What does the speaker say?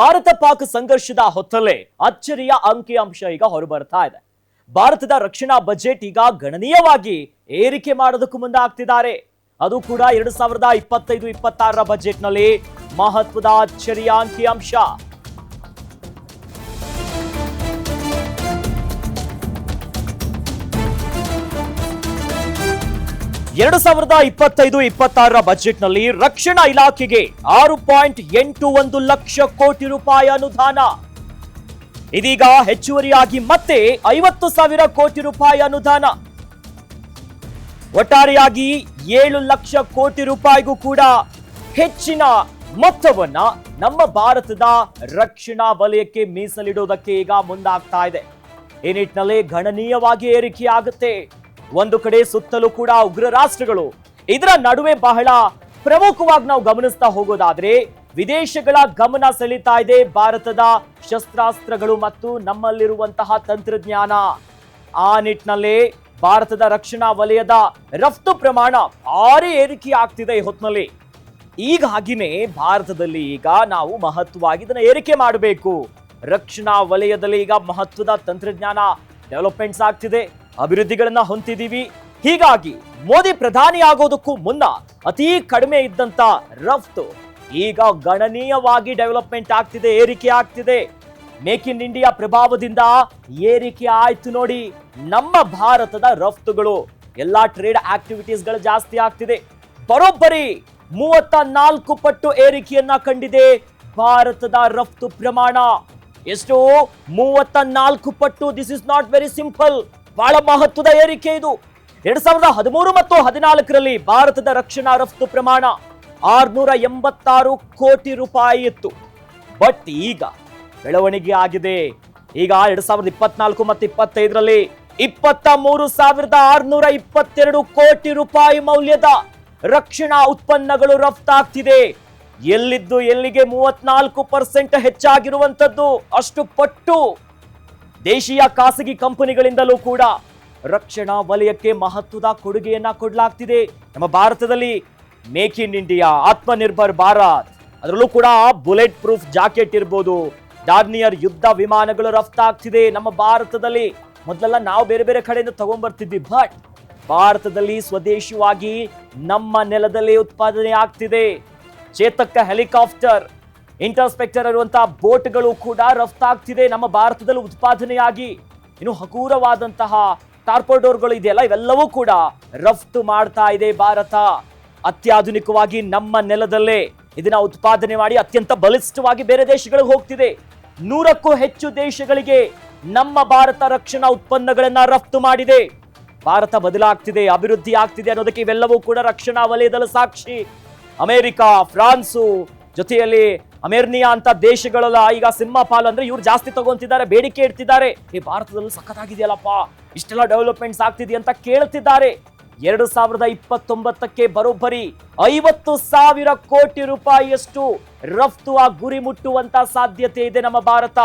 ಭಾರತ ಪಾಕ್ ಸಂಘರ್ಷದ ಹೊತ್ತಲ್ಲೇ ಅಚ್ಚರಿಯ ಅಂಕಿಅಂಶ ಈಗ ಹೊರಬರ್ತಾ ಇದೆ. ಭಾರತದ ರಕ್ಷಣಾ ಬಜೆಟ್ ಈಗ ಗಣನೀಯವಾಗಿ ಏರಿಕೆ ಮಾಡೋದಕ್ಕೂ ಮುಂದಾಗ್ತಿದ್ದಾರೆ ಅದು ಕೂಡ ಎರಡು ಸಾವಿರದ ಇಪ್ಪತ್ತೈದು ಇಪ್ಪತ್ತಾರರ ಬಜೆಟ್ನಲ್ಲಿ ಮಹತ್ವದ ಅಚ್ಚರಿಯ ಅಂಕಿಅಂಶ. ಎರಡು ಸಾವಿರದ ಇಪ್ಪತ್ತೈದು ಇಪ್ಪತ್ತಾರರ ಬಜೆಟ್ನಲ್ಲಿ ರಕ್ಷಣಾ ಇಲಾಖೆಗೆ ಆರು ಪಾಯಿಂಟ್ ಎಂಟು ಒಂದು ಲಕ್ಷ ಕೋಟಿ ರೂಪಾಯಿ ಅನುದಾನ. ಇದೀಗ ಹೆಚ್ಚುವರಿಯಾಗಿ ಮತ್ತೆ ಐವತ್ತು ಸಾವಿರ ಕೋಟಿ ರೂಪಾಯಿ ಅನುದಾನ. ಒಟ್ಟಾರೆಯಾಗಿ ಏಳು ಲಕ್ಷ ಕೋಟಿ ರೂಪಾಯಿಗೂ ಕೂಡ ಹೆಚ್ಚಿನ ಮೊತ್ತವನ್ನ ನಮ್ಮ ಭಾರತದ ರಕ್ಷಣಾ ವಲಯಕ್ಕೆ ಮೀಸಲಿಡುವುದಕ್ಕೆ ಈಗ ಮುಂದಾಗ್ತಾ ಇದೆ. ಈ ನಿಟ್ಟಿನಲ್ಲಿ ಗಣನೀಯವಾಗಿ ಏರಿಕೆಯಾಗುತ್ತೆ. ಒಂದು ಕಡೆ ಸುತ್ತಲೂ ಕೂಡ ಉಗ್ರ ರಾಷ್ಟ್ರಗಳು. ಇದರ ನಡುವೆ ಬಹಳ ಪ್ರಮುಖವಾಗಿ ನಾವು ಗಮನಿಸ್ತಾ ಹೋಗೋದಾದ್ರೆ, ವಿದೇಶಗಳ ಗಮನ ಸೆಳೀತಾ ಇದೆ ಭಾರತದ ಶಸ್ತ್ರಾಸ್ತ್ರಗಳು ಮತ್ತು ನಮ್ಮಲ್ಲಿರುವಂತಹ ತಂತ್ರಜ್ಞಾನ. ಆ ನಿಟ್ಟಿನಲ್ಲಿ ಭಾರತದ ರಕ್ಷಣಾ ವಲಯದ ರಫ್ತು ಪ್ರಮಾಣ ಭಾರಿ ಏರಿಕೆ ಆಗ್ತಿದೆ ಈ ಹೊತ್ತಿನಲ್ಲಿ. ಈಗಾಗಿನೇ ಭಾರತದಲ್ಲಿ ಈಗ ನಾವು ಮಹತ್ವವಾಗಿ ಇದನ್ನ ಏರಿಕೆ ಮಾಡಬೇಕು. ರಕ್ಷಣಾ ವಲಯದಲ್ಲಿ ಈಗ ಮಹತ್ವದ ತಂತ್ರಜ್ಞಾನ ಡೆವಲಪ್ಮೆಂಟ್ಸ್ ಆಗ್ತಿದೆ. ಅಭಿವೃದ್ಧಿಗಳನ್ನ ಹೊಂದಿದೀವಿ. ಹೀಗಾಗಿ ಮೋದಿ ಪ್ರಧಾನಿ ಆಗೋದಕ್ಕೂ ಮುನ್ನ ಅತಿ ಕಡಿಮೆ ಇದ್ದಂತ ರಫ್ತು ಈಗ ಗಣನೀಯವಾಗಿ ಡೆವಲಪ್ಮೆಂಟ್ ಆಗ್ತಿದೆ, ಏರಿಕೆ ಆಗ್ತಿದೆ. ಮೇಕ್ ಇನ್ ಇಂಡಿಯಾ ಪ್ರಭಾವದಿಂದ ಏರಿಕೆ ಆಯ್ತು ನೋಡಿ, ನಮ್ಮ ಭಾರತದ ರಫ್ತುಗಳು, ಎಲ್ಲಾ ಟ್ರೇಡ್ ಆಕ್ಟಿವಿಟೀಸ್ಗಳು ಜಾಸ್ತಿ ಆಗ್ತಿದೆ. ಬರೋಬ್ಬರಿ ಮೂವತ್ತ ನಾಲ್ಕು ಪಟ್ಟು ಏರಿಕೆಯನ್ನ ಕಂಡಿದೆ ಭಾರತದ ರಫ್ತು ಪ್ರಮಾಣ. ಎಷ್ಟು ಮೂವತ್ತ ನಾಲ್ಕು ಪಟ್ಟು this is not very simple ಬಹಳ ಮಹತ್ವದ ಏರಿಕೆ ಇದು. ಎರಡ್ ಸಾವಿರದ ಹದಿಮೂರು ಮತ್ತು ಹದಿನಾಲ್ಕರಲ್ಲಿ ಭಾರತದ ರಕ್ಷಣಾ ರಫ್ತು ಪ್ರಮಾಣ ಆರ್ನೂರ ಎಂಬತ್ತಾರು ಕೋಟಿ ರೂಪಾಯಿ ಇತ್ತು. ಬಟ್ ಈಗ ಬೆಳವಣಿಗೆ ಆಗಿದೆ. ಈಗ ಎರಡ್ ಸಾವಿರದ ಇಪ್ಪತ್ನಾಲ್ಕು ಮತ್ತು ಇಪ್ಪತ್ತೈದರಲ್ಲಿ ಇಪ್ಪತ್ತ ಮೂರು ಸಾವಿರದ ಆರ್ನೂರ ಇಪ್ಪತ್ತೆರಡು ಕೋಟಿ ರೂಪಾಯಿ ಮೌಲ್ಯದ ರಕ್ಷಣಾ ಉತ್ಪನ್ನಗಳು ರಫ್ತಾಗ್ತಿದೆ. ಎಲ್ಲಿದ್ದು ಎಲ್ಲಿಗೆ ಮೂವತ್ನಾಲ್ಕು ಪರ್ಸೆಂಟ್ ಹೆಚ್ಚಾಗಿರುವಂತದ್ದು ಅಷ್ಟು ಪಟ್ಟು ದೇಶೀಯ ಖಾಸಗಿ ಕಂಪನಿಗಳಿಂದಲೂ ಕೂಡ ರಕ್ಷಣಾ ವಲಯಕ್ಕೆ ಮಹತ್ವದ ಕೊಡುಗೆಯನ್ನ ಕೊಡಲಾಗ್ತಿದೆ. ನಮ್ಮ ಭಾರತದಲ್ಲಿ make in India, Atmanirbhar Bharat, ಅದರಲ್ಲೂ ಕೂಡ ಬುಲೆಟ್ ಪ್ರೂಫ್ ಜಾಕೆಟ್ ಇರ್ಬೋದು. ಡಾರ್ನಿಯರ್ ಯುದ್ಧ ವಿಮಾನಗಳು ರಫ್ತಾಗ್ತಿದೆ ನಮ್ಮ ಭಾರತದಲ್ಲಿ ಮೊದಲೆಲ್ಲ ನಾವು ಬೇರೆ ಬೇರೆ ಕಡೆಯಿಂದ ತಗೊಂಡ್ಬರ್ತಿದ್ವಿ ಬಟ್ ಭಾರತದಲ್ಲಿ ಸ್ವದೇಶಿಯಾಗಿ ನಮ್ಮ ನೆಲದಲ್ಲಿ ಉತ್ಪಾದನೆ ಆಗ್ತಿದೆ. ಚೇತಕ ಹೆಲಿಕಾಪ್ಟರ್ ಇಂಟರ್ಸ್ಪೆಕ್ಟರ್ ಇರುವಂತಹ ಬೋಟ್ಗಳು ಕೂಡ ರಫ್ತಾಗ್ತಿದೆ ನಮ್ಮ ಭಾರತದಲ್ಲಿ ಉತ್ಪಾದನೆಯಾಗಿ ಇನ್ನು ಹಗೂರವಾದಂತಹ ಟಾರ್ಪೋಡೋರ್ಗಳು ಇದೆಯಲ್ಲ, ಇವೆಲ್ಲವೂ ಕೂಡ ರಫ್ತು ಮಾಡ್ತಾ ಇದೆ ಭಾರತ. ಅತ್ಯಾಧುನಿಕವಾಗಿ ನಮ್ಮ ನೆಲದಲ್ಲೇ ಇದನ್ನ ಉತ್ಪಾದನೆ ಮಾಡಿ ಅತ್ಯಂತ ಬಲಿಷ್ಠವಾಗಿ ಬೇರೆ ದೇಶಗಳಿಗೆ ಹೋಗ್ತಿದೆ. ನೂರಕ್ಕೂ ಹೆಚ್ಚು ದೇಶಗಳಿಗೆ ನಮ್ಮ ಭಾರತ ರಕ್ಷಣಾ ಉತ್ಪನ್ನಗಳನ್ನ ರಫ್ತು ಮಾಡಿದೆ. ಭಾರತ ಬದಲಾಗ್ತಿದೆ, ಅಭಿವೃದ್ಧಿ ಆಗ್ತಿದೆ ಅನ್ನೋದಕ್ಕೆ ಇವೆಲ್ಲವೂ ಕೂಡ ರಕ್ಷಣಾ ವಲಯದಲ್ಲಿ ಸಾಕ್ಷಿ. ಅಮೆರಿಕ, ಫ್ರಾನ್ಸು ಜೊತೆಯಲ್ಲಿ ಅಮೆರ್ನಿಯಾ ಅಂತ ದೇಶಗಳೆಲ್ಲ, ಈಗ ಸಿಂಹ ಪಾಲ್ ಅಂದ್ರೆ ಇವ್ರು ಜಾಸ್ತಿ ತಗೊಂತಿದ್ದಾರೆ, ಬೇಡಿಕೆ ಇಡ್ತಿದ್ದಾರೆ. ಈ ಭಾರತದಲ್ಲಿ ಸಖತ್ತಾಗಿದೆಯಲ್ಲಪ್ಪ, ಇಷ್ಟೆಲ್ಲ ಡೆವಲಪ್ಮೆಂಟ್ಸ್ ಆಗ್ತಿದೆ ಅಂತ ಕೇಳ್ತಿದ್ದಾರೆ. ಎರಡು ಸಾವಿರದ ಇಪ್ಪತ್ತೊಂಬತ್ತಕ್ಕೆ ಬರೋಬ್ಬರಿ ಐವತ್ತು ಸಾವಿರ ಕೋಟಿ ರೂಪಾಯಿಯಷ್ಟು ರಫ್ತು ಆ ಗುರಿ ಮುಟ್ಟುವಂತ ಸಾಧ್ಯತೆ ಇದೆ ನಮ್ಮ ಭಾರತ.